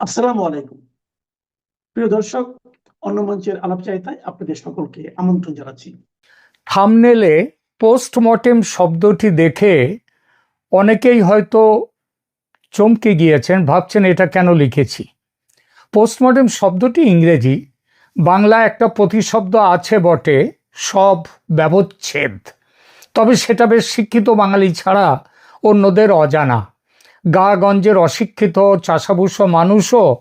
আসসালামু আলাইকুম। প্রিয় দর্শক, অন্য মঞ্চের আলাপচারিতায় আপনাদের সকলকে আমন্ত্রণ জানাচ্ছি। থামনেলে পোস্টমর্টেম শব্দটি দেখে অনেকেই হয়তো চমকে গিয়েছেন, ভাবছেন এটা কেন লিখেছি? পোস্টমর্টেম শব্দটি ইংরেজি বাংলা একটা প্রতিশব্দ আছে বটে, সব ব্যবচ্ছেদ। তবে সেটা বেশ শিক্ষিত বাঙালি ছাড়া অন্যদের অজানা। গাগঞ্জের অশিক্ষিত চাষাভুষ মানুষও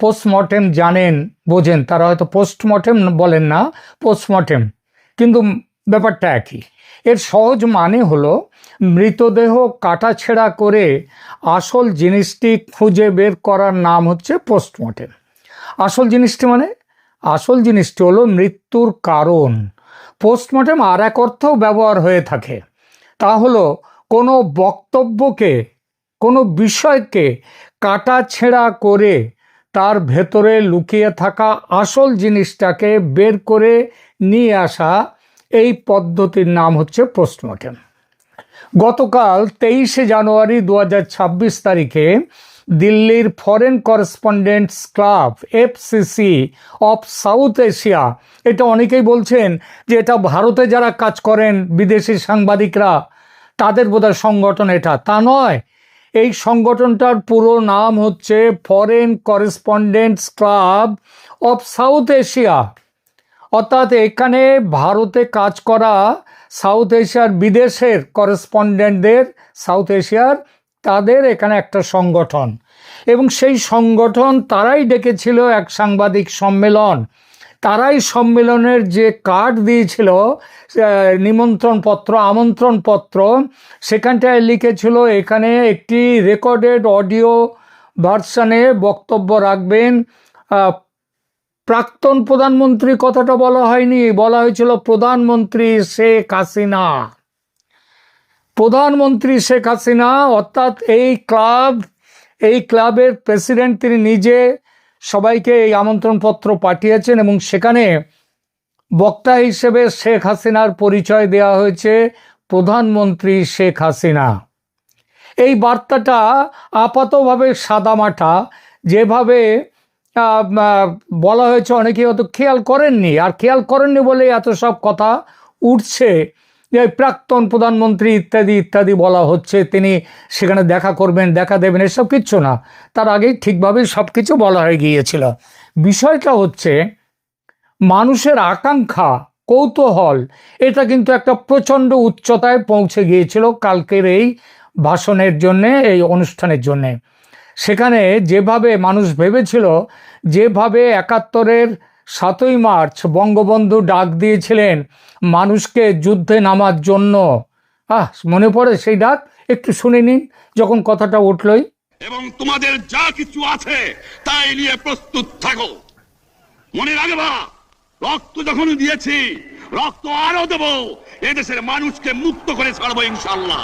পোস্টমর্টেম জানেন, বোঝেন। তারা হয়তো পোস্টমর্টেম বলেন না পোস্টমর্টেম কিন্তু ব্যাপারটা একই। এর সহজ মানে হলো, মৃতদেহ কাটাছেড়া করে আসল জিনিসটি খুঁজে বের করার নাম হচ্ছে পোস্টমর্টেম আসল জিনিসটি মানে? আসল জিনিসটি হলো মৃত্যুর কারণ। পোস্টমর্টেম আর এক অর্থেও ব্যবহার হয়ে থাকে। তা হলো, কোনো বক্তব্যকে কোনো বিষয়কে কাটাছেঁড়া করে তার ভেতরে লুকিয়ে থাকা আসল জিনিসটাকে বের করে নিয়ে আসা এই পদ্ধতির নাম হচ্ছে পোস্টমর্টেম। গতকাল তেইশে জানুয়ারি দু হাজার ছাব্বিশ তারিখে দিল্লির foreign correspondents club FCC of South Asia, এটা অনেকেই বলছেন যে এটা ভারতে যারা কাজ করেন, বিদেশি সাংবাদিকরা, তাদের বোধহয় সংগঠন এটা। তা নয় এই সংগঠনটার পুরো নাম হচ্ছে foreign correspondents club of South Asia অর্থাৎ এখানে ভারতে কাজ করা সাউথ এশিয়ার বিদেশের করেসপন্ডেন্টদের সাউথ এশিয়ার তাদের এখানে একটা সংগঠন। এবং সেই সংগঠন তারাই ডেকেছিল এক সাংবাদিক সম্মেলন। তারাই সম্মেলনের যে কার্ড দিয়েছিল নিমন্ত্রণ পত্র আমন্ত্রণ পত্র সেখানটায় লিখেছিল, এখানে একটি রেকর্ডেড অডিও ভার্সানে বক্তব্য রাখবেন। প্রাক্তন প্রধানমন্ত্রী কথাটা বলা হয়নি, বলা হয়েছিল, প্রধানমন্ত্রী শেখ হাসিনা। প্রধানমন্ত্রী শেখ হাসিনা, অর্থাৎ এই ক্লাব, এই ক্লাবের প্রেসিডেন্ট তিনি নিজে সবাইকে এই আমন্ত্রণপত্র পাঠিয়েছেন এবং সেখানে বক্তা হিসেবে শেখ হাসিনার পরিচয় দেওয়া হয়েছে প্রধানমন্ত্রী শেখ হাসিনা। এই বার্তাটা আপাতভাবে সাদামাটা, যেভাবে বলা হয়েছে অনেকে হয়তো খেয়াল করেননি। আর খেয়াল করেননি বলে এত সব কথা উঠছে। যে প্রাক্তন প্রধানমন্ত্রী ইত্যাদি ইত্যাদি বলা হচ্ছে, তিনি সেখানে দেখা করবেন, দেখা দেবেন, এসব কিচ্ছু না। তার আগেই ঠিকভাবে সব কিছু বলা হয়ে গিয়েছিল। বিষয়টা হচ্ছে, মানুষের আকাঙ্ক্ষা, কৌতূহল, এটা কিন্তু একটা প্রচণ্ড উচ্চতায় পৌঁছে গিয়েছিল কালকের এই ভাষণের জন্যে, এই অনুষ্ঠানের জন্যে। সেখানে যেভাবে মানুষ ভেবেছিল, যেভাবে একাত্তরের সাতই মার্চ বঙ্গবন্ধু ডাক দিয়েছিলেন মানুষকে যুদ্ধে নামার জন্য। আহ মনে পড়ে সেই ডাক? একটু শুনে নিন যখন কথাটা উঠলই। এবং তোমাদের যা কিছু আছে তাই নিয়ে প্রস্তুত থাকো। মনে রাখবা রক্ত যখন দিয়েছি রক্ত আরও দেব এদেশের মানুষকে মুক্ত করে ছাড়বো ইনশাল্লাহ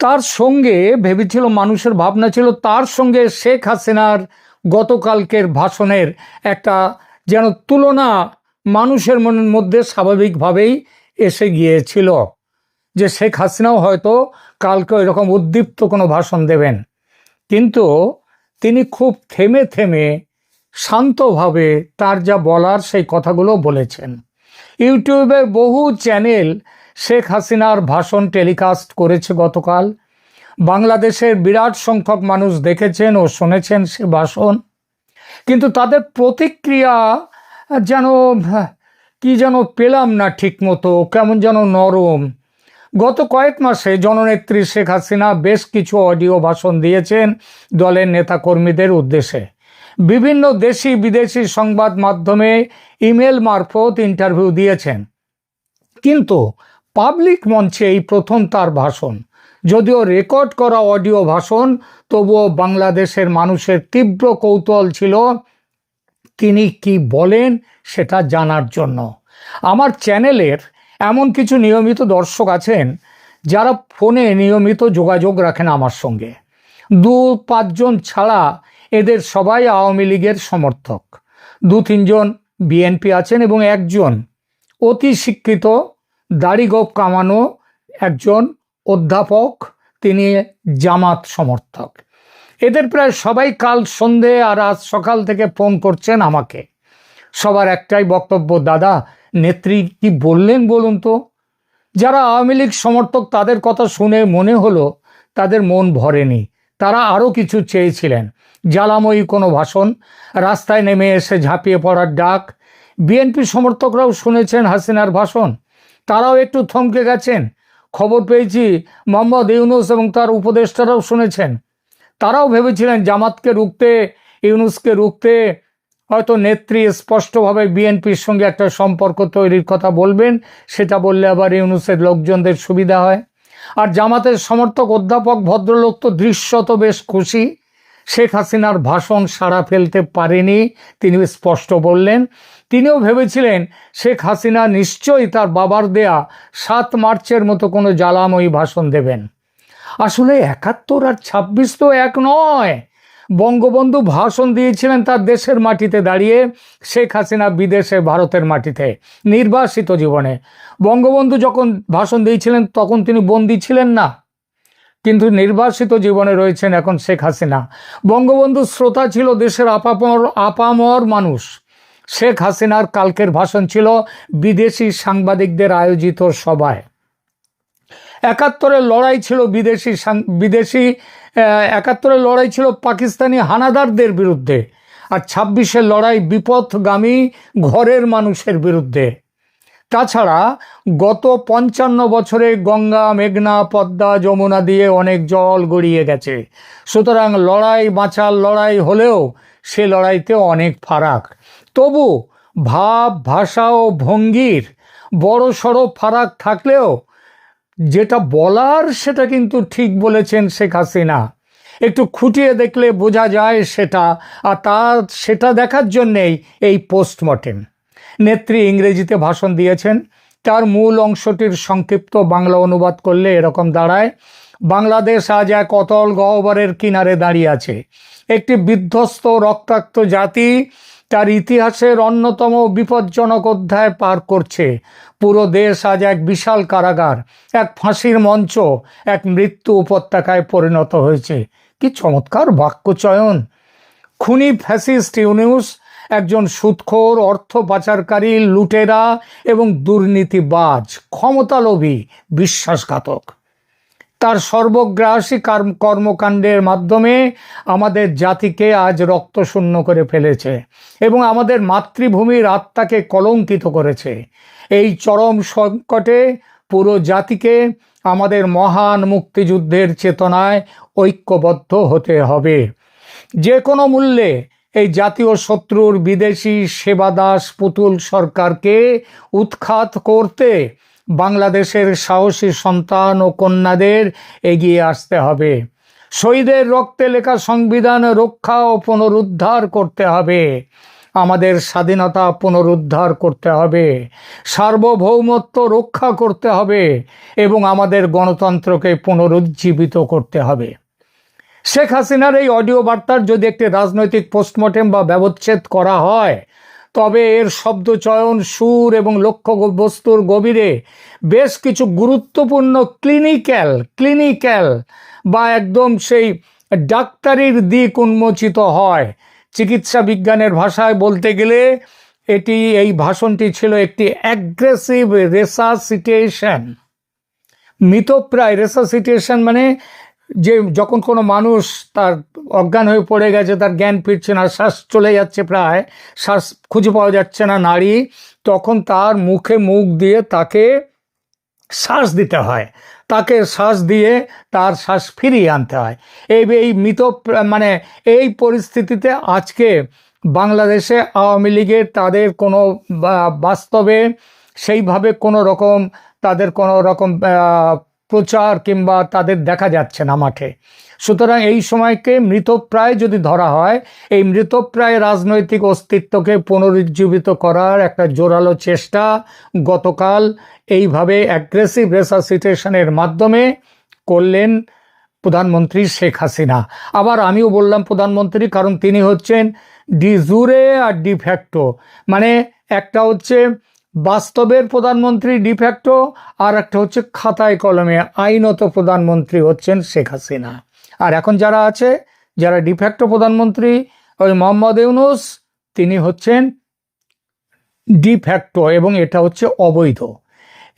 তার সঙ্গে ভেবেছিল মানুষের ভাবনা ছিল তার সঙ্গে শেখ হাসিনার গতকালকের ভাষণের একটা যেন তুলনা মানুষের মনের মধ্যে স্বাভাবিকভাবেই এসে গিয়েছিল যে শেখ হাসিনাও হয়তো কালকে এরকম উদ্দীপ্ত কোনো ভাষণ দেবেন। কিন্তু তিনি খুব থেমে থেমে শান্তভাবে তার যা বলার সেই কথাগুলো বলেছেন। ইউটিউবের বহু চ্যানেল শেখ হাসিনার ভাষণ টেলিকাস্ট করেছে গতকাল। বাংলাদেশের বিরাট সংখ্যক মানুষ দেখেছেন ও শুনেছেন সে ভাষণ। কিন্তু তাদের প্রতিক্রিয়া যেন, কি যেন পেলাম না ঠিক মতো কেমন যেন নরম। গত কয়েক মাসে জননেত্রী শেখ হাসিনা বেশ কিছু অডিও ভাষণ দিয়েছেন দলের নেতাকর্মীদের উদ্দেশ্যে। বিভিন্ন দেশি বিদেশি সংবাদ মাধ্যমে ইমেল মারফত ইন্টারভিউ দিয়েছেন। কিন্তু পাবলিক মঞ্চে এই প্রথম তার ভাষণ। যদিও রেকর্ড করা অডিও ভাষণ, তবুও বাংলাদেশের মানুষের তীব্র কৌতূহল ছিল। তিনি কি বলেন সেটা জানার জন্য। আমার চ্যানেলের এমন কিছু নিয়মিত দর্শক আছেন, যারা ফোনে নিয়মিত যোগাযোগ রাখেন আমার সঙ্গে। দু পাঁচজন ছাড়া এদের সবাই আওয়ামী লীগের সমর্থক। দু তিনজন বিএনপি আছেন এবং একজন অতি শিক্ষিত দাড়িগোপ কামানো একজন অধ্যাপক, তিনি জামাত সমর্থক। এদের প্রায় সবাই কাল সন্ধে আর আজ সকাল থেকে ফোন করছেন আমাকে। সবার একটাই বক্তব্য, দাদা, নেত্রী কি বললেন বলুন তো? যারা আওয়ামী লীগ সমর্থক, তাদের কথা শুনে মনে হলো তাদের মন ভরেনি। তারা আরও কিছু চেয়েছিলেন। জ্বালাময়ী কোনো ভাষণ, রাস্তায় নেমে এসে ঝাঁপিয়ে পড়ার ডাক। বিএনপি সমর্থকরাও শুনেছেন হাসিনার ভাষণ। তারাও একটু থমকে গেছেন। খবর পেয়েছি, মোহাম্মদ ইউনুস এবং তার উপদেষ্টারাও শুনেছেন। তারাও ভেবেছিলেন জামাতকে রুখতে, ইউনুসকে রুখতে হয়তো নেত্রী স্পষ্টভাবে বিএনপির সঙ্গে একটা সম্পর্ক তৈরির কথা বলবেন, সেটা বললে আবার ইউনুসের লোকজনদের সুবিধা হয়। আর জামাতের সমর্থক, অধ্যাপক, ভদ্রলোক তো দৃশ্যত বেশ খুশি। শেখ হাসিনার ভাষণ সারা ফেলতে পারেনি, তিনি স্পষ্ট বললেন। তিনিও ভেবেছিলেন শেখ হাসিনা নিশ্চয়ই তার বাবার দেয়া সাত মার্চের মতো কোনো জ্বালাময়ী ভাষণ দেবেন। আসলে একাত্তর আর ছাব্বিশ তো এক নয়। বঙ্গবন্ধু ভাষণ দিয়েছিলেন তার দেশের মাটিতে দাঁড়িয়ে, শেখ হাসিনা বিদেশে ভারতের মাটিতে, নির্বাসিত জীবনে। বঙ্গবন্ধু যখন ভাষণ দিয়েছিলেন, তখন তিনি বন্দী ছিলেন না। কিন্তু নির্বাসিত জীবনে রয়েছেন এখন শেখ হাসিনা। বঙ্গবন্ধু শ্রোতা ছিল দেশের আপামর আপামর মানুষ। শেখ হাসিনার কালকের ভাষণ ছিল বিদেশি সাংবাদিকদের আয়োজিত সভায়। একাত্তরের লড়াই ছিল বিদেশি বিদেশি একাত্তরের লড়াই ছিল পাকিস্তানি হানাদারদের বিরুদ্ধে আর ছাব্বিশের লড়াই বিপথগামী ঘরের মানুষের বিরুদ্ধে। তাছাড়া গত পঞ্চান্ন বছরে গঙ্গা, মেঘনা, পদ্মা, যমুনা দিয়ে অনেক জল গড়িয়ে গেছে। সুতরাং লড়াই বাঁচার লড়াই হলেও সে লড়াইতে অনেক ফারাক। তবু ভাব, ভাষা ও ভঙ্গির বড় সড়ো ফারাক থাকলেও যেটা বলার সেটা কিন্তু ঠিক বলেছেন শেখ হাসিনা। একটু খুঁটিয়ে দেখলে বোঝা যায় সেটা, আর তার সেটা দেখার জন্যেই এই পোস্টমর্টেম। নেত্রী ইংরেজিতে ভাষণ দিয়েছেন, তার মূল অংশটির সংক্ষিপ্ত বাংলা অনুবাদ করলে এরকম দাঁড়ায়, বাংলাদেশ আজ এক অতল গহ্বরের কিনারে দাঁড়িয়ে আছে। একটি বিধ্বস্ত, রক্তাক্ত জাতি তার ইতিহাসের অন্যতম বিপজ্জনক অধ্যায় পার করছে। পুরো দেশ আজ এক বিশাল কারাগার, এক ফাঁসির মঞ্চ, এক মৃত্যু উপত্যকায় পরিণত হয়েছে। কি চমৎকার বাক্যচয়ন। খুনি ফ্যাসিস্ট ইউনিউস, একজন সুদখোর অর্থ পাচারকারী, লুটেরা এবং দুর্নীতিবাজ, ক্ষমতালোভী, বিশ্বাসঘাতক। তার সর্বগ্রাসী কার্ম- কর্মকাণ্ডের মাধ্যমে আমাদের জাতিকে আজ রক্তশূন্য করে ফেলেছে এবং আমাদের মাতৃভূমির আত্মাকে কলঙ্কিত করেছে। এই চরম সংকটে পুরো জাতিকে আমাদের মহান মুক্তিযুদ্ধের চেতনায় ঐক্যবদ্ধ হতে হবে। যে কোনো মূল্যে এই জাতীয় শত্রুর বিদেশি সেবাদাস পুতুল সরকারকে উৎখাত করতে বাংলাদেশের সাহসী সন্তান ও কন্যাদের এগিয়ে আসতে হবে। শহীদের রক্তে লেখা সংবিধান রক্ষা ও পুনরুদ্ধার করতে হবে। আমাদের স্বাধীনতা পুনরুদ্ধার করতে হবে। সার্বভৌমত্ব রক্ষা করতে হবে এবং আমাদের গণতন্ত্রকে পুনরুজ্জীবিত করতে হবে। শেখ হাসিনার এই অডিও বার্তার যদি একটি রাজনৈতিক পোস্টমর্টেম বা ব্যবচ্ছেদ করা হয় তবে এর শব্দ চয়ন সুর এবং লক্ষ্য বস্তুর গভীরে বেশ কিছু গুরুত্বপূর্ণ ক্লিনিক্যাল ক্লিনিক্যাল বা একদম সেই ডাক্তারির দিক উন্মোচিত হয়। চিকিৎসা বিজ্ঞানের ভাষায় বলতে গেলে এটি, এই ভাষণটি ছিল একটি অ্যাগ্রেসিভ রেসাসিটেশন মৃতপ্রায় রেসাসিটেশন মানে যে যখন কোনো মানুষ তার অজ্ঞান হয়ে পড়ে গেছে, তার জ্ঞান ফিরছে না, শ্বাস চলে যাচ্ছে প্রায়, শ্বাস খুঁজে পাওয়া যাচ্ছে না নারী, তখন তার মুখে মুখ দিয়ে তাকে শ্বাস দিতে হয়। তাকে শ্বাস দিয়ে তার শ্বাস ফিরিয়ে আনতে হয়। এই এই মৃত মানে এই পরিস্থিতিতে আজকে বাংলাদেশে আওয়ামী লীগের তাদের কোনো বাস্তবে সেইভাবে কোনো রকম, তাদের কোনো রকম প্রচার কিংবা তাদের দেখা যাচ্ছে না মাঠে। সুতরাং এই সময়কে মৃতপ্রায় যদি ধরা হয়, এই মৃতপ্রায় রাজনৈতিক অস্তিত্বকে পুনরুজ্জীবিত করার একটা জোরালো চেষ্টা গতকাল এইভাবে অ্যাগ্রেসিভ রেসাসিটেশনের মাধ্যমে করলেন প্রধানমন্ত্রী শেখ হাসিনা। আবার আমিও বললাম প্রধানমন্ত্রী, কারণ তিনি হচ্ছেন ডি জুরে আর ডি ফ্যাক্টো মানে একটা হচ্ছে বাস্তবের প্রধানমন্ত্রী ডিফ্যাক্টো আর একটা হচ্ছে খাতায় কলমে আইনত প্রধানমন্ত্রী হচ্ছেন শেখ হাসিনা। আর এখন যারা আছে, যারা ডিফ্যাক্টো প্রধানমন্ত্রী, ওই মোহাম্মদ ইউনুস, তিনি হচ্ছেন ডিফ্যাক্টো এবং এটা হচ্ছে অবৈধ।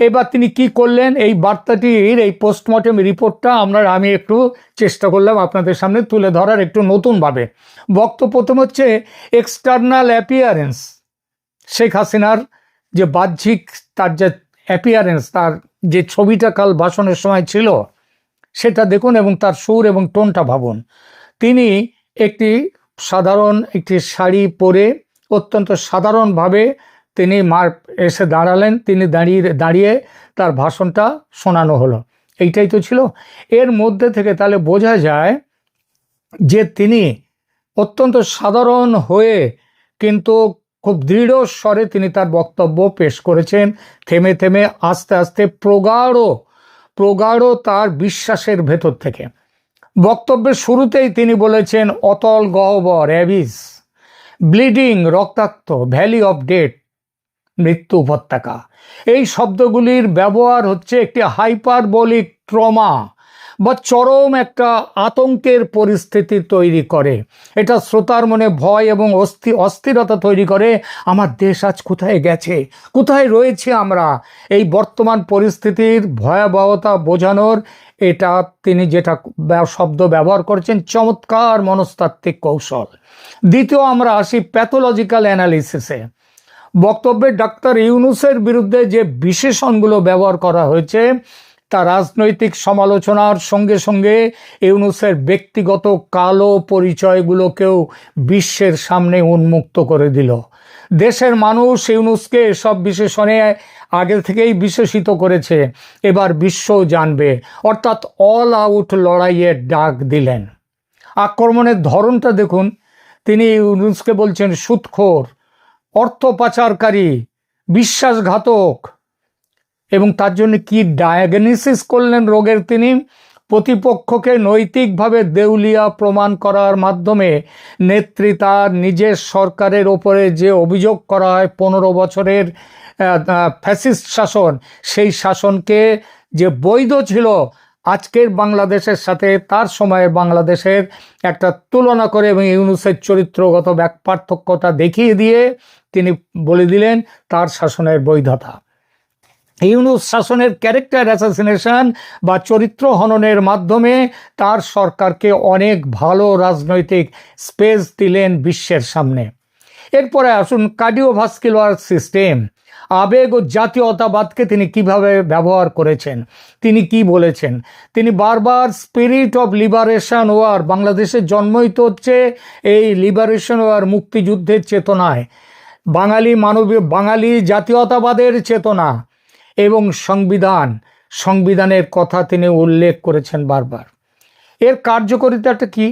এবার তিনি কি করলেন? এই বার্তাটির, এই পোস্টমর্টেম রিপোর্টটা আমরা, আমি একটু চেষ্টা করলাম আপনাদের সামনে তুলে ধরার একটু নতুনভাবে। বক্তব্য প্রথম হচ্ছে এক্সটার্নাল অ্যাপিয়ারেন্স শেখ হাসিনার যে বাহ্যিক তার যে অ্যাপিয়ারেন্স তার যে ছবিটা কাল ভাষণের সময় ছিল, সেটা দেখুন এবং তার সুর এবং টোনটা ভাবুন। তিনি একটি সাধারণ একটি শাড়ি পরে অত্যন্ত সাধারণভাবে তিনি মার এসে দাঁড়ালেন। তিনি দাঁড়িয়ে দাঁড়িয়ে তার ভাষণটা শোনানো হলো। এইটাই তো ছিল। এর মধ্যে থেকে তাহলে বোঝা যায় যে তিনি অত্যন্ত সাধারণ হয়ে কিন্তু খুব দৃঢ় স্বরে তিনি তার বক্তব্য পেশ করেছেন। থেমে থেমে আস্তে আস্তে প্রগাঢ় প্রগাঢ় তার বিশ্বাসের ভেতর থেকে। বক্তব্যের শুরুতেই তিনি বলেছেন, অতল গহ্বর অ্যাভিস ব্লিডিং, রক্তাক্ত, ভ্যালি অফ ডেট মৃত্যু উপত্যকা। এই শব্দগুলির ব্যবহার হচ্ছে একটি হাইপারবলিক ট্রমা। বা চরম একটা আতঙ্কের পরিস্থিতি তৈরি করে। এটা শ্রোতার মনে ভয় এবং অস্থি অস্থিরতা তৈরি করে, আমার দেশ আজ কোথায় গেছে? কোথায় রয়েছে আমরা? এই বর্তমান পরিস্থিতির ভয়াবহতা বোঝানোর এটা তিনি যেটা শব্দ ব্যবহার করছেন, চমৎকার মনস্তাত্ত্বিক কৌশল। দ্বিতীয়, আমরা আসি প্যাথোলজিক্যাল অ্যানালিসিসে। বক্তব্যে ডাক্তার ইউনুসের বিরুদ্ধে যে বিশেষণগুলো ব্যবহার করা হয়েছে তা রাজনৈতিক সমালোচনার সঙ্গে সঙ্গে ইউনুসের ব্যক্তিগত কালো পরিচয়গুলোকেও বিশ্বের সামনে উন্মুক্ত করে দিল। দেশের মানুষ ইউনুসকে সব বিশেষণে আগে থেকেই বিশেষিত করেছে, এবার বিশ্বও জানবে। অর্থাৎ অল আউট লড়াইয়ের ডাক দিলেন। আক্রমণের ধরনটা দেখুন। তিনি ইউনুসকে বলছেন, সুৎখোর, অর্থ পাচারকারী, বিশ্বাসঘাতক এবং তার জন্য কি ডায়াগনোসিস করলেন রোগের তিনি? প্রতিপক্ষকে নৈতিকভাবে দেউলিয়া প্রমাণ করার মাধ্যমে নেত্রী তার নিজের সরকারের ওপরে যে অভিযোগ করা হয় পনেরো বছরের ফ্যাসিস্ট শাসন, সেই শাসনকে যে বৈধ ছিল, আজকের বাংলাদেশের সাথে তার সময়ের বাংলাদেশের একটা তুলনা করে এবং ইউনুসের চরিত্রগত ব্যাক পার্থক্যতা দেখিয়ে দিয়ে তিনি বলে দিলেন তার শাসনের বৈধতা। ইউনুস শাসনের ক্যারেক্টার অ্যাসাসিনেশন বা চরিত্র হননের মাধ্যমে তার সরকারকে অনেক ভালো রাজনৈতিক স্পেস দিলেন বিশ্বের সামনে। এরপরে আসুন কার্ডিওভাস্কুলার সিস্টেম। আবেগ ও জাতীয়তাবাদকে তিনি কীভাবে ব্যবহার করেছেন? তিনি কি বলেছেন? তিনি বারবার স্পিরিট অফ লিবারেশন ওয়ার বাংলাদেশের জন্মই তো হচ্ছে এই লিবারেশন ওয়ার মুক্তিযুদ্ধের চেতনায়। বাঙালি মানবীয়, বাঙালি জাতীয়তাবাদের চেতনা। এবং সংবিধান, সংবিধানের কথা তিনি উল্লেখ করেছেন বারবার। এর কার্যকারিতাটা কি?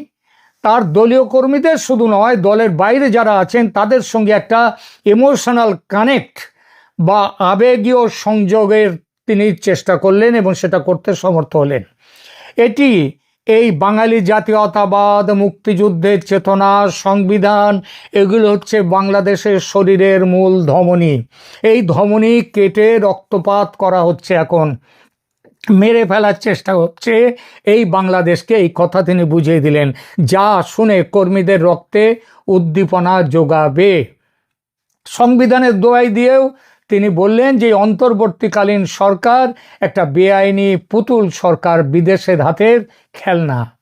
তার দলীয় কর্মীদের শুধু নয়, দলের বাইরে যারা আছেন, তাদের সঙ্গে একটা ইমোশনাল কানেক্ট বা আবেগীয় সংযোগের তিনি চেষ্টা করলেন এবং সেটা করতে সমর্থ হলেন। এটি এই বাঙালি জাতীয়তাবাদ, মুক্তিযুদ্ধের চেতনা, সংবিধান, এগুলো হচ্ছে বাংলাদেশের শরীরের মূল ধমনী। এই ধমনী কেটে রক্তপাত করা হচ্ছে এখন। মেরে ফেলার চেষ্টা হচ্ছে এই বাংলাদেশকে, এই কথা তিনি বুঝিয়ে দিলেন। যা শুনে কর্মীদের রক্তে উদ্দীপনা যোগাবে। সংবিধানের দোয়াই দিয়েও তিনি বললেন যে, অন্তর্বর্তীকালীন সরকার একটা বেআইনি পুতুল সরকার বিদেশের হাতের খেলনা।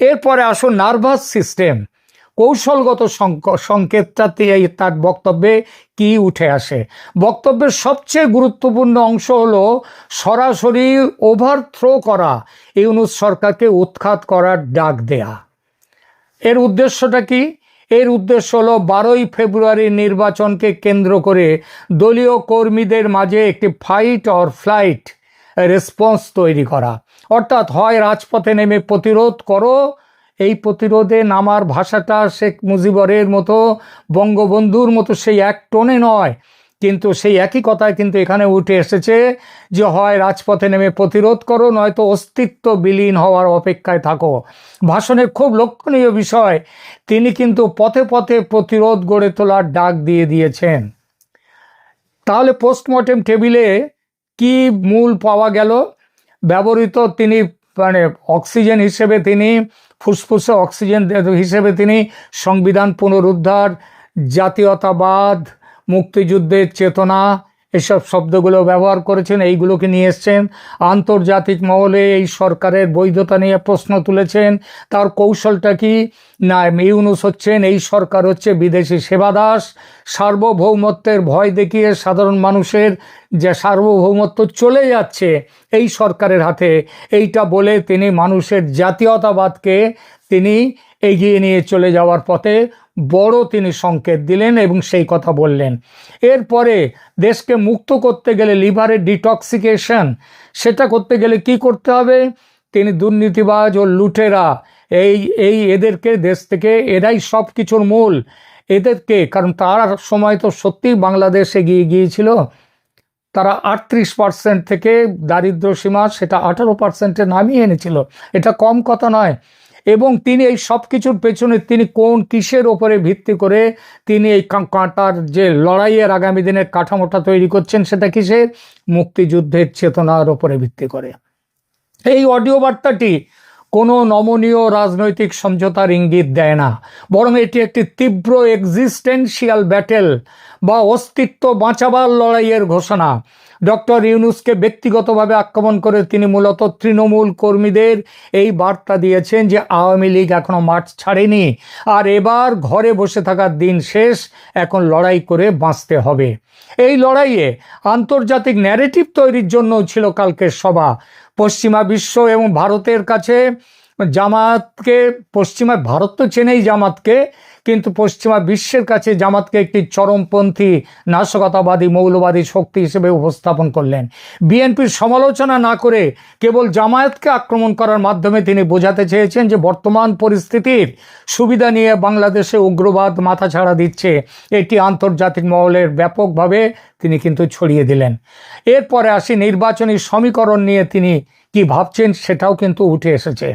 এরপরে আসুন নার্ভাস সিস্টেম। কৌশলগত সংক- সংকেতটাতে এই তার বক্তব্যে কি উঠে আসে? বক্তব্যের সবচেয়ে গুরুত্বপূর্ণ অংশ হলো সরাসরি ওভারথ্রো করা, ইউনুস সরকারকে উৎখাত করার ডাক দেয়া। এর উদ্দেশ্যটা কি? এর উদ্দেশ্য হল বারোই ফেব্রুয়ারি নির্বাচনকে কেন্দ্র করে দলীয় কর্মীদের মাঝে একটি ফাইট অর ফ্লাইট রেসপন্স তৈরি করা। অর্থাৎ হয় রাজপথে নেমে প্রতিরোধ করো, এই প্রতিরোধে নামার ভাষাটা শেখ মুজিবরের মতো বঙ্গবন্ধুর মতো সেই এক টোনে নয় কিন্তু সেই একই কথায় কিন্তু এখানে উঠে এসেছে যে হয় রাজপথে নেমে প্রতিরোধ করো, নয়তো অস্তিত্ব বিলীন হওয়ার অপেক্ষায় থাকো। ভাষণের খুব লক্ষণীয় বিষয়, তিনি কিন্তু পথে পথে প্রতিরোধ গড়ে তোলার ডাক দিয়ে দিয়েছেন। তাহলে পোস্টমর্টেম টেবিলে কি মূল পাওয়া গেল? ব্যবহৃত তিনি মানে অক্সিজেন হিসেবে তিনি, ফুসফুসে অক্সিজেন হিসেবে তিনি সংবিধান পুনরুদ্ধার, জাতীয়তাবাদ মুক্তিযুদ্ধের চেতনা, এসব শব্দগুলো ব্যবহার করেছেন, এইগুলোকে নিয়ে এসছেন। আন্তর্জাতিক মহলে এই সরকারের বৈধতা নিয়ে প্রশ্ন তুলেছেন। তার কৌশলটা কি? না ইউনুস হচ্ছেন, এই সরকার হচ্ছে বিদেশি সেবাদাস। সার্বভৌমত্বের ভয় দেখিয়ে সাধারণ মানুষের যে সার্বভৌমত্ব চলে যাচ্ছে এই সরকারের হাতে, এইটা বলে তিনি মানুষের জাতীয়তাবাদকে তিনি এগিয়ে নিয়ে চলে যাওয়ার পথে বড় তিনি সংকেত দিলেন এবং সেই কথা বললেন। এরপরে দেশকে মুক্ত করতে গেলে লিভারের ডিটক্সিকেশন, সেটা করতে গেলে কি করতে হবে? তিনি দুর্নীতিবাজ ও লুটেরা, এই এই এদেরকে দেশ থেকে, এরাই সব কিছুর মূল। এদেরকে, কারণ তার সময় তো সত্যিই বাংলাদেশ এগিয়ে গিয়েছিল। তারা আটত্রিশ পার্সেন্ট থেকে দারিদ্র সীমা সেটা আঠারো পার্সেন্টে নামিয়ে এনেছিল। এটা কম কথা নয়। এবং তিনি এই সব কিছুর পেছনে তিনি কোন কিসের ওপরে ভিত্তি করে তিনি এই কাঁটার যে লড়াইয়ের আগামী দিনের কাঠামোটা তৈরি করছেন সেটা কিসের? মুক্তিযুদ্ধের চেতনার ওপরে ভিত্তি করে। এই অডিও বার্তাটি কোনো নমনীয় রাজনৈতিক সমঝোতার ইঙ্গিত দেয় না। বরং এটি একটি তীব্র এক্সিস্টেন্সিয়াল ব্যাটেল বা অস্তিত্ব বাঁচাবার লড়াইয়ের ঘোষণা। ডক্টর ইউনুসকে ব্যক্তিগতভাবে আক্রমণ করে তিনি মূলত তৃণমূল কর্মীদের এই বার্তা দিয়েছেন যে আওয়ামী লীগ এখনও মাঠ ছাড়েনি। আর এবার ঘরে বসে থাকার দিন শেষ, এখন লড়াই করে বাঁচতে হবে। এই লড়াইয়ে আন্তর্জাতিক ন্যারেটিভ তৈরির জন্য ছিল কালকের সভা। পশ্চিমা বিশ্ব এবং ভারতের কাছে জামাতকে পশ্চিমা ভারত তো চেনেই জামাতকে কিন্তু পশ্চিমা বিশ্বের কাছে জামাতকে একটি চরমপন্থী, নাশকতাবাদী, মৌলবাদী শক্তি হিসেবে উপস্থাপন করলেন। বিএনপির সমালোচনা না করে কেবল জামায়াতকে আক্রমণ করার মাধ্যমে তিনি বোঝাতে চেয়েছেন যে বর্তমান পরিস্থিতির সুবিধা নিয়ে বাংলাদেশে উগ্রবাদ মাথাছাড়া দিচ্ছে। এটি আন্তর্জাতিক মহলের ব্যাপকভাবে তিনি কিন্তু ছড়িয়ে দিলেন। এরপরে আসি নির্বাচনী সমীকরণ নিয়ে তিনি কি ভাবছেন সেটাও কিন্তু উঠে এসেছে।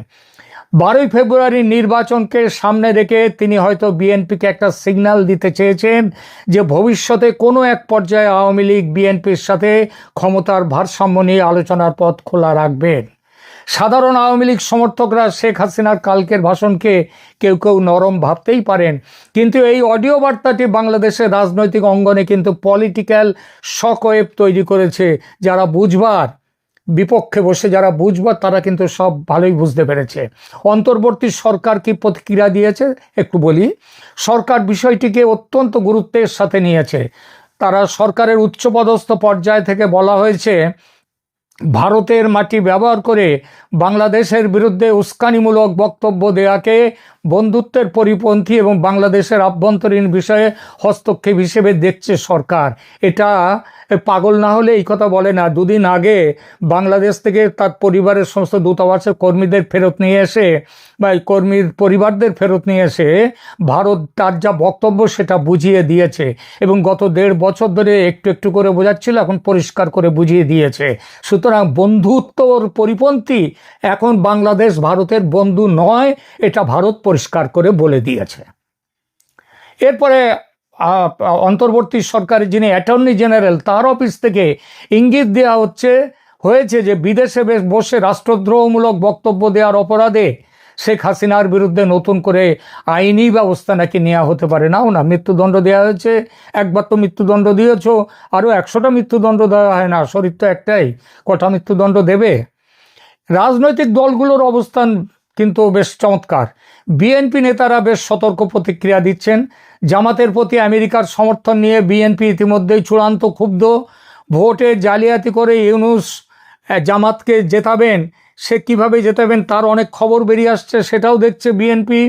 বারোই ফেব্রুয়ারির নির্বাচনকে সামনে রেখে তিনি হয়তো বিএনপিকে একটা সিগন্যাল দিতে চেয়েছেন যে ভবিষ্যতে কোনো এক পর্যায়ে আওয়ামী লীগ বিএনপির সাথে ক্ষমতার ভারসাম্য নিয়ে আলোচনার পথ খোলা রাখবেন। সাধারণ আওয়ামী লীগ সমর্থকরা শেখ হাসিনার কালকের ভাষণকে কেউ কেউ নরম ভাবতেই পারেন। কিন্তু এই অডিও বার্তাটি বাংলাদেশের রাজনৈতিক অঙ্গনে কিন্তু পলিটিক্যাল শকওয়েভ তৈরি করেছে, যারা বুঝবার বিপক্ষে বসে যারা বুঝবার তারা কিন্তু সব ভালোই বুঝতে পেরেছে। অন্তর্বর্তী সরকার কি প্রতিক্রিয়া দিয়েছে? একটু বলি। সরকার বিষয়টিকে অত্যন্ত গুরুত্বের সাথে নিয়েছে। তারা সরকারের উচ্চপদস্থ পর্যায় থেকে বলা হয়েছে ভারতের মাটি ব্যবহার করে বাংলাদেশের বিরুদ্ধে উস্কানিমূলক বক্তব্য দেয়াকে বন্ধুত্বের পরিপন্থী এবং বাংলাদেশের আভ্যন্তরীণ বিষয়ে হস্তক্ষেপ হিসেবে দেখছে সরকার। এটা পাগল না হলে এই কথা বলে না। দুদিন আগে বাংলাদেশ থেকে তার পরিবারের সমস্ত দূতাবাসের কর্মীদের ফেরত নিয়ে এসে বা কর্মীর পরিবারদের ফেরত নিয়ে এসে ভারত তার যা বক্তব্য সেটা বুঝিয়ে দিয়েছে এবং গত দেড় বছর ধরে একটু একটু করে বোঝাচ্ছিল, এখন পরিষ্কার করে বুঝিয়ে দিয়েছে। সুতরাং বন্ধুত্বর পরিপন্থী এখন বাংলাদেশ ভারতের বন্ধু নয়, এটা ভারত পরিষ্কার করে বলে দিয়েছে। এরপরে অন্তর্বর্তী সরকারের যিনি অ্যাটর্নি জেনারেল, তার অফিস থেকে ইঙ্গিত দেওয়া হচ্ছে, হয়েছে যে বিদেশে বেশ বসে রাষ্ট্রদ্রোহমূলক বক্তব্য দেওয়ার অপরাধে শেখ হাসিনার বিরুদ্ধে নতুন করে আইনি ব্যবস্থা নাকি নেওয়া হতে পারে? নাও না, মৃত্যুদণ্ড দেওয়া হয়েছে, একবার তো মৃত্যুদণ্ড দিয়েছ আরও একশোটা মৃত্যুদণ্ড দেওয়া হয় না, শরীর তো একটাই, কটা মৃত্যুদণ্ড দেবে? রাজনৈতিক দলগুলোর অবস্থান কিন্তু বেশ চমৎকার। বিএনপি নেতারা বেশ সতর্ক প্রতিক্রিয়া দিচ্ছেন। জামাতের প্রতি আমেরিকার সমর্থন নিয়ে বিএনপি ইতিমধ্যেই চূড়ান্ত ক্ষুব্ধ। ভোটে জালিয়াতি করে ইউনুস জামাতকে জেতাবেন। সে কীভাবে জেতাবেন তার অনেক খবর বেরিয়ে আসছে, সেটাও দেখছে বিএনপি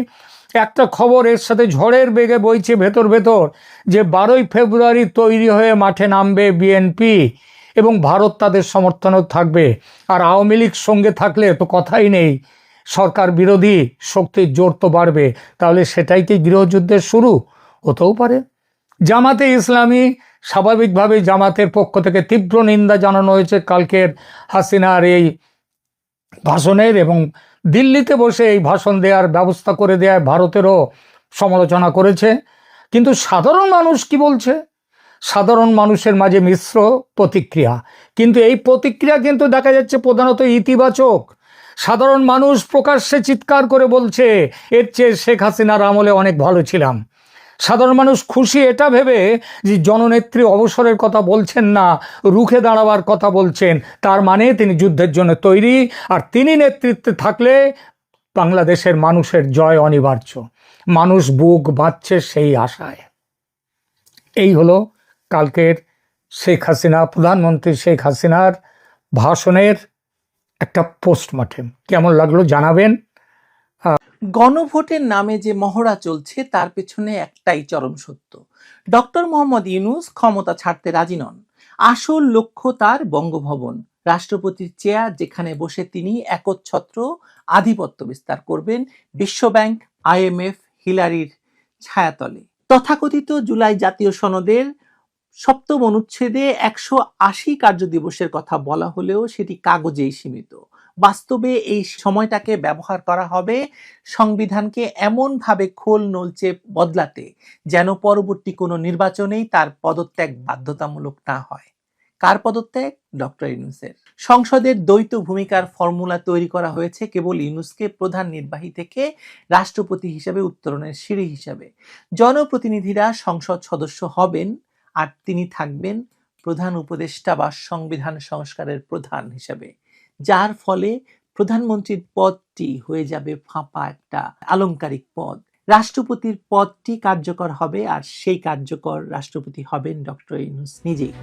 একটা খবর এর সাথে ঝড়ের বেগে বইছে ভেতর ভেতর যে বারোই ফেব্রুয়ারি তৈরি হয়ে মাঠে নামবে বিএনপি এবং ভারত তাদের সমর্থনও থাকবে। আর আওয়ামী লীগ সঙ্গে থাকলে তো কথাই নেই, সরকার বিরোধী, শক্তির জোর তো বাড়বে। তাহলে সেটাই কি গৃহযুদ্ধের শুরু? হতেও পারে। জামাতে ইসলামী স্বাভাবিকভাবে জামাতের পক্ষ থেকে তীব্র নিন্দা জানানো হয়েছে। কালকের হাসিনার এই ভাষণের এবং দিল্লিতে বসে এই ভাষণ দেওয়ার ব্যবস্থা করে দেয় ভারতেরও সমালোচনা করেছে। কিন্তু সাধারণ মানুষ কি বলছে? সাধারণ মানুষের মাঝে মিশ্র প্রতিক্রিয়া। কিন্তু এই প্রতিক্রিয়া কিন্তু দেখা যাচ্ছে প্রধানত ইতিবাচক। সাধারণ মানুষ প্রকাশ্যে চিৎকার করে বলছে, এর চেয়ে শেখ হাসিনার আমলে অনেক ভালো ছিলাম। সাধারণ মানুষ খুশি, এটা ভেবে যে জননেত্রী অবসরের কথা বলছেন না, রুখে দাঁড়াবার কথা বলছেন, তার মানে তিনি যুদ্ধের জন্য তৈরি, আর তিনি নেতৃত্বে থাকলে বাংলাদেশের মানুষের জয় অনিবার্য। মানুষ বুক বাঁচছে সেই আশায়। এই হলো কালকের শেখ হাসিনা, প্রধানমন্ত্রী শেখ হাসিনার ভাষণের একটা পোস্টমর্টেম। কেমন লাগল জানাবেন? গণভোটের নামে যে মহড়া চলছে, তার পেছনে একটাই চরম সত্য। ডক্টর মোহাম্মদ ইউনুস ক্ষমতা ছাড়তে রাজি নন। আসল লক্ষ্য তার বঙ্গভবন। রাষ্ট্রপতির চেয়ার যেখানে বসে তিনি একচ্ছত্র আধিপত্য বিস্তার করবেন বিশ্বব্যাংক আইএমএফ হিলারির ছায়াতলে। তথাকথিত জুলাই জাতীয় সনদের সপ্তম অনুচ্ছেদে একশো আশি কার্যদিবসের কথা বলা হলেও সেটি কাগজেই সীমিত। বাস্তবে এই সময়টাকে ব্যবহার করা হবে। সংবিধানকে এমনভাবে খোল নলচে বদলাতে যেন পরবর্তী কোনো নির্বাচনেই তার পদত্যাগ বাধ্যতামূলক না হয়। কার পদত্যাগ? ডক্টর ইউনুসের। সংসদের দ্বৈত ভূমিকার ফর্মুলা তৈরি করা হয়েছে কেবল ইউনুসকে প্রধান নির্বাহী থেকে রাষ্ট্রপতি হিসেবে, উত্তরণের সিঁড়ি হিসাবে। জনপ্রতিনিধিরা সংসদ সদস্য হবেন আর তিনি থাকবেন প্রধান উপদেষ্টা বা সংবিধান সংস্কারের প্রধান হিসেবে। যার ফলে প্রধানমন্ত্রীর পদটি হয়ে যাবে ফাঁপা একটা আলংকারিক পদ। রাষ্ট্রপতির পদটি কার্যকর হবে আর সেই কার্যকর রাষ্ট্রপতি হবেন ডক্টর ইউনুস নিজেই।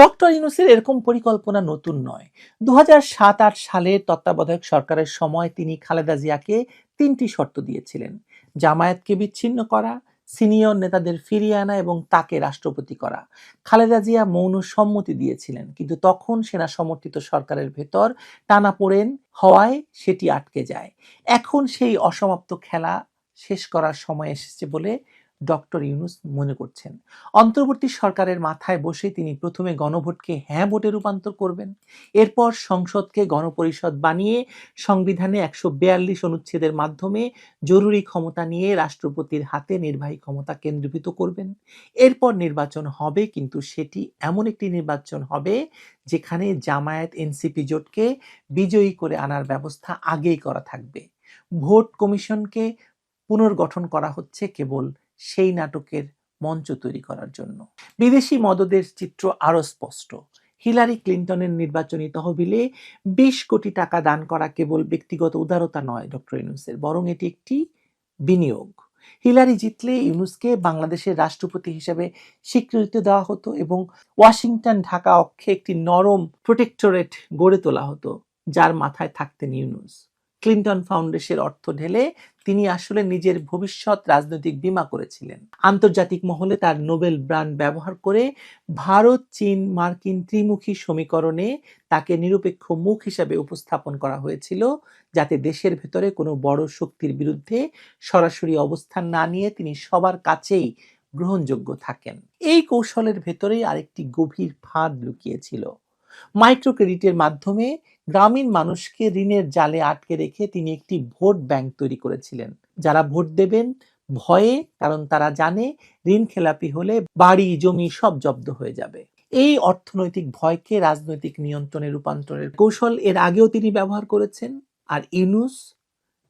ডক্টর ইউনুসের এরকম পরিকল্পনা নতুন নয়। দু সাত আট সালের তত্ত্বাবধায়ক সরকারের সময় তিনি খালেদা জিয়াকে তিনটি শর্ত দিয়েছিলেন। জামায়াতকে বিচ্ছিন্ন করা সিনিয়র নেতাদের ফিরিয়ে আনা এবং তাকে রাষ্ট্রপতি করা। খালেদা জিয়া মৌন সম্মতি দিয়েছিলেন, কিন্তু তখন সেনা সমর্থিত সরকারের ভেতর টানা পড়েন হওয়ায় সেটি আটকে যায়। এখন সেই অসমাপ্ত খেলা শেষ করার সময় এসেছে বলে ডক্টর ইউনুস মনে করছেন। অন্তর্বর্তী সরকারের মাথায় বসে তিনি প্রথমে গণভোটকে হ্যাঁ ভোটে রূপান্তর করবেন। এরপর সংসদকে গণপরিষদ বানিয়ে সংবিধানে একশো বিয়াল্লিশ অনুচ্ছেদের মাধ্যমে জরুরি ক্ষমতা নিয়ে রাষ্ট্রপতির হাতে নির্বাহী ক্ষমতা কেন্দ্রীভূত করবেন। এরপর নির্বাচন হবে, কিন্তু সেটি এমন একটি নির্বাচন হবে যেখানে জামায়াত এনসিপি জোটকে বিজয়ী করে আনার ব্যবস্থা আগেই করা থাকবে। ভোট কমিশনকে পুনর্গঠন করা হচ্ছে কেবল সেই নাটকের মঞ্চ তৈরি করার জন্য। বিদেশি মদদের চিত্র আরও স্পষ্ট। হিলারি ক্লিন্টনের নির্বাচনী তহবিলে বিশ কোটি টাকা দান করা কেবল ব্যক্তিগত উদারতা নয়, ডক্টর ইউনুসের, বরং এটি একটি বিনিয়োগ। হিলারি জিতলে ইউনুসকে বাংলাদেশের রাষ্ট্রপতি হিসেবে স্বীকৃতি দেওয়া হতো এবং ওয়াশিংটন, ঢাকা অক্ষে একটি নরম প্রোটেক্টরেট গড়ে তোলা হতো, যার মাথায় থাকতেন ইউনুস। ক্লিন্টন ফাউন্ডেশনের অর্থ ঢেলে তিনি আসলে নিজের ভবিষ্যৎ রাজনৈতিক বীমা করেছিলেন। আন্তর্জাতিক মহলে তার নোবেল ব্র্যান্ড ব্যবহার করে ভারত, চীন, মার্কিন ত্রিমুখী সমীকরণে তাকে নিরপেক্ষ মুখ হিসাবে উপস্থাপন করা হয়েছিল, যাতে দেশের ভেতরে কোনো বড় শক্তির বিরুদ্ধে সরাসরি অবস্থান না নিয়ে তিনি সবার কাছেই গ্রহণযোগ্য থাকেন। এই কৌশলের ভেতরেই আরেকটি গভীর ফাঁদ লুকিয়েছিল। মাইক্রো ক্রেডিটের মাধ্যমে গ্রামীণ মানুষকে ঋণের জালে আটকে রেখে তিনি একটি ভোট ব্যাংক তৈরি করেছিলেন। যারা ভোট দেবেন ভয়ে, কারণ তারা জানে ঋণ খেলাপি হলে বাড়ি, জমি সব জব্দ হয়ে যাবে। এই অর্থনৈতিক ভয়কে রাজনৈতিক নিয়ন্ত্রণে রূপান্তরের কৌশল এর আগেও তিনি ব্যবহার করেছেন, আর ইউনুস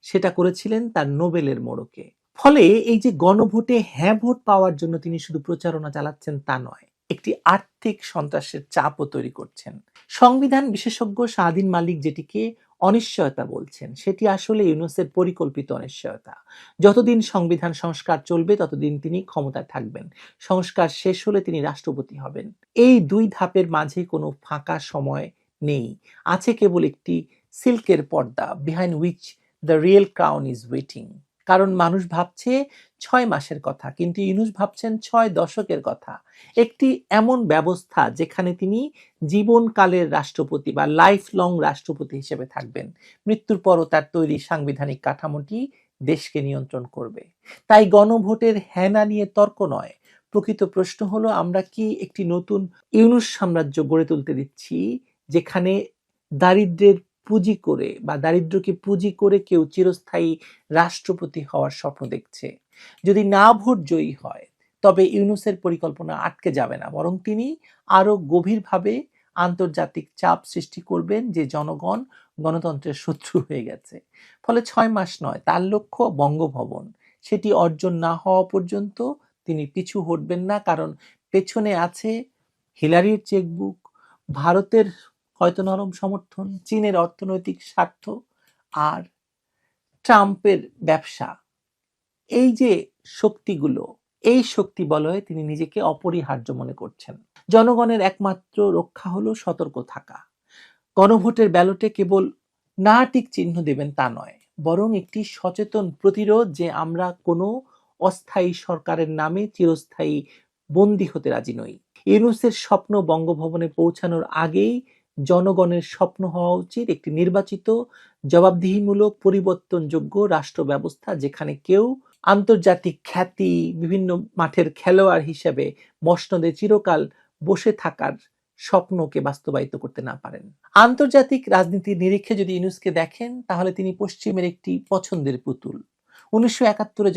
সেটা করেছিলেন তার নোবেলের মোড়কে। ফলে এই যে গণভোটে হ্যাঁ ভোট পাওয়ার জন্য তিনি শুধু প্রচারণা চালাচ্ছেন তা নয় একটি আর্থিক সন্ত্রাসের চাপও তৈরি করছেন। সংবিধান বিশেষজ্ঞ স্বাধীন মালিক যেটিকে অনিশ্চয়তা বলছেন, সেটি আসলে ইউনুসের পরিকল্পিত অনিশ্চয়তা। যতদিন সংবিধান সংস্কার চলবে, ততদিন তিনি ক্ষমতায় থাকবেন। সংস্কার শেষ হলে তিনি রাষ্ট্রপতি হবেন। এই দুই ধাপের মাঝে কোনো ফাঁকা সময় নেই। আছে কেবল একটি সিল্কের পর্দা behind which the real crown is waiting কারণ মানুষ ভাবছে ছয় মাসের কথা, কিন্তু ইউনুস ভাবছেন ছয় দশকের কথা। একটি এমন ব্যবস্থা যেখানে তিনি জীবনকালের রাষ্ট্রপতি বা লাইফ লং রাষ্ট্রপতি হিসেবে থাকবেন। মৃত্যুর পরও তার তৈরি সাংবিধানিক কাঠামোটি দেশকে নিয়ন্ত্রণ করবে। তাই গণভোটের হ্যানা নিয়ে তর্ক নয়। প্রকৃত প্রশ্ন হলো, আমরা কি একটি নতুন ইউনুস সাম্রাজ্য গড়ে তুলতে দিচ্ছি, যেখানে দারিদ্রের পুঁজি করে বা দারিদ্রকে পুঁজি করে কেউ চিরস্থায়ী রাষ্ট্রপতি হওয়ার স্বপ্ন দেখছে। যদি না ভোট জয়ী হয়, তবে ইউনুসের পরিকল্পনা আটকে যাবে না, বরং তিনি আরও গভীরভাবে আন্তর্জাতিক চাপ সৃষ্টি করবেন যে জনগণ গণতন্ত্রের শত্রু হয়ে গেছে। ফলে ছয় মাস নয়, তার লক্ষ্য বঙ্গভবন। সেটি অর্জন না হওয়া পর্যন্ত তিনি পিছু হটবেন না, কারণ পেছনে আছে হিলারির চেকবুক, ভারতের হয়তো নরম সমর্থন, চীনের অর্থনৈতিক স্বার্থ আর ট্রাম্পের ব্যবসা। এই যে শক্তিগুলো, এই শক্তি বলয়ে তিনি নিজেকে অপরিহার্য মনে করছেন। জনগণের একমাত্র রক্ষা হলো সতর্ক থাকা। গণভোটের ব্যালটে কেবল না টিক চিহ্ন দেবেন তা নয়, বরং একটি সচেতন প্রতিরোধ যে আমরা কোনো অস্থায়ী সরকারের নামে চিরস্থায়ী বন্দী হতে রাজি নই। ইউনুসের স্বপ্ন বঙ্গভবনে পৌঁছানোর আগেই জনগণের স্বপ্ন হওয়া উচিত, একটি নির্বাচিত, জবাবদিহিমূলক, পরিবর্তনযোগ্য রাষ্ট্র ব্যবস্থা যেখানে কেউ আন্তর্জাতিক খ্যাতি, বিভিন্ন মাঠের খেলোয়াড় হিসেবে মসনদে চিরকাল বসে থাকার স্বপ্নকে বাস্তবায়িত করতে না পারেন। আন্তর্জাতিক রাজনীতির নিরীক্ষে যদি ইউনুসকে দেখেন, তাহলে তিনি পশ্চিমের একটি পছন্দের পুতুল। উনিশশো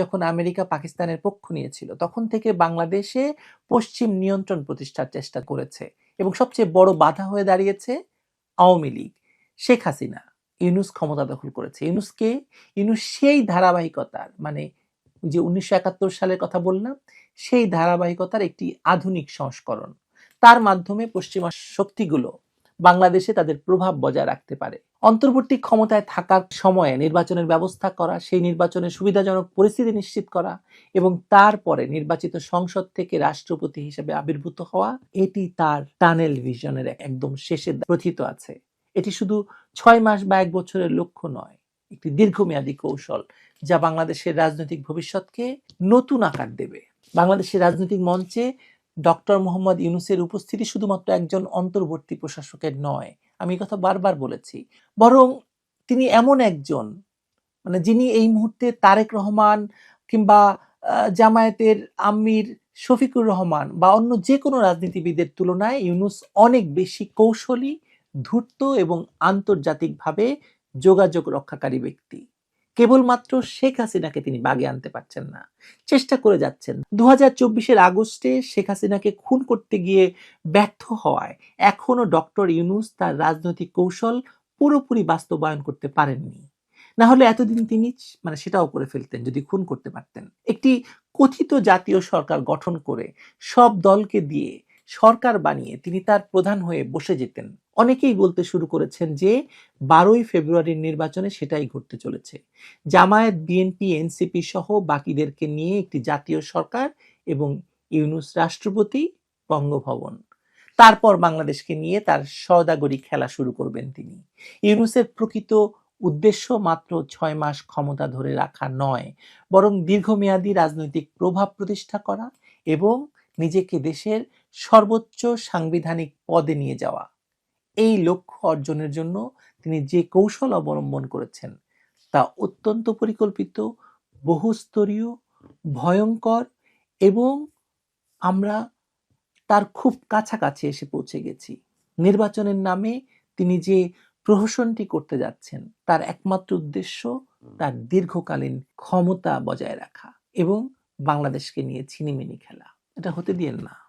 যখন আমেরিকা পাকিস্তানের পক্ষ নিয়েছিল, তখন থেকে বাংলাদেশে পশ্চিম নিয়ন্ত্রণ প্রতিষ্ঠার চেষ্টা করেছে এবং সবচেয়ে বড় বাধা হয়ে দাঁড়িয়েছে আওয়ামী লীগ। শেখ হাসিনা ইউনুস ক্ষমতা দখল করেছে। ইউনুসকে, ইউনুস সেই ধারাবাহিকতার মানে যে উনিশশো একাত্তর সালের কথা বললাম, সেই ধারাবাহিকতার একটি আধুনিক সংস্করণ। তার মাধ্যমে পশ্চিমা শক্তিগুলো বাংলাদেশে তাদের প্রভাব বজায় রাখতে পারে। অন্তর্বর্তী ক্ষমতায় থাকার সময়ে নির্বাচনের ব্যবস্থা করা, সেই নির্বাচনের সুবিধাজনক পরিস্থিতি নিশ্চিত করা এবং তারপরে নির্বাচিত সংসদ থেকে রাষ্ট্রপতি হিসেবে আবির্ভূত হওয়া, এটি তার টানেল ভিশনের একদম শেষে প্রথিত আছে। এটি শুধু ছয় মাস বা এক বছরের লক্ষ্য নয়, একটি দীর্ঘমেয়াদী কৌশল যা বাংলাদেশের রাজনৈতিক ভবিষ্যৎকে নতুন আকার দেবে। বাংলাদেশের রাজনৈতিক মঞ্চে ডক্টর মোহাম্মদ ইউনুসের উপস্থিতি শুধুমাত্র একজন অন্তর্বর্তী প্রশাসকের নয়, আমি কথা বারবার বলেছি, বরং তিনি এমন একজন মানে যিনি এই মুহূর্তে তারেক রহমান কিংবা জামায়াতের আমির শফিকুর রহমান বা অন্য যে কোনো রাজনীতিবিদের তুলনায় ইউনুস অনেক বেশি কৌশলী, ধূর্ত এবং আন্তর্জাতিকভাবে যোগাযোগ রক্ষাকারী ব্যক্তি। কেবলমাত্র শেখ হাসিনাকে তিনি বাগে আনতে পারছেন না। চেষ্টা করে যাচ্ছেন। দু হাজার চব্বিশের আগস্টে শেখ হাসিনাকে খুন করতে গিয়ে ব্যর্থ হওয়ায় এখনও ডক্টর ইউনুস তার রাজনৈতিক কৌশল পুরোপুরি বাস্তবায়ন করতে পারেননি। না হলে এতদিন তিনি মানে সেটাও করে ফেলতেন যদি খুন করতে পারতেন। একটি কথিত জাতীয় সরকার গঠন করে সব দলকে দিয়ে সরকার বানিয়ে তিনি তার প্রধান হয়ে বসে যেতেন। অনেকেই বলতে শুরু করেছেন যে বারোই ফেব্রুয়ারির নির্বাচনে সেটাই ঘটতে চলেছে। জামায়াত বিএনপি এনসিপি সহ বাকিদেরকে নিয়ে একটি জাতীয় সরকার এবং ইউনুস রাষ্ট্রপতি বঙ্গভবন। তারপর বাংলাদেশকে নিয়ে তার সদাগরি খেলা শুরু করবেন তিনি। ইউনুসের প্রকৃত উদ্দেশ্য মাত্র ছয় মাস ক্ষমতা ধরে রাখা নয়, বরং দীর্ঘমেয়াদী রাজনৈতিক প্রভাব প্রতিষ্ঠা করা এবং নিজেকে দেশের সর্বোচ্চ সাংবিধানিক পদে নিয়ে যাওয়া। এই লক্ষ্য অর্জনের জন্য তিনি যে কৌশল অবলম্বন করেছেন তা অত্যন্ত পরিকল্পিত, বহুস্তরীয়, ভয়ঙ্কর এবং আমরা তার খুব কাছাকাছি এসে পৌঁছে গেছি। নির্বাচনের নামে তিনি যে প্রহসনটি করতে যাচ্ছেন তার একমাত্র উদ্দেশ্য তার দীর্ঘকালীন ক্ষমতা বজায় রাখা এবং বাংলাদেশকে নিয়ে ছিনিমিনি খেলা। এটা হতে দিয়েন না।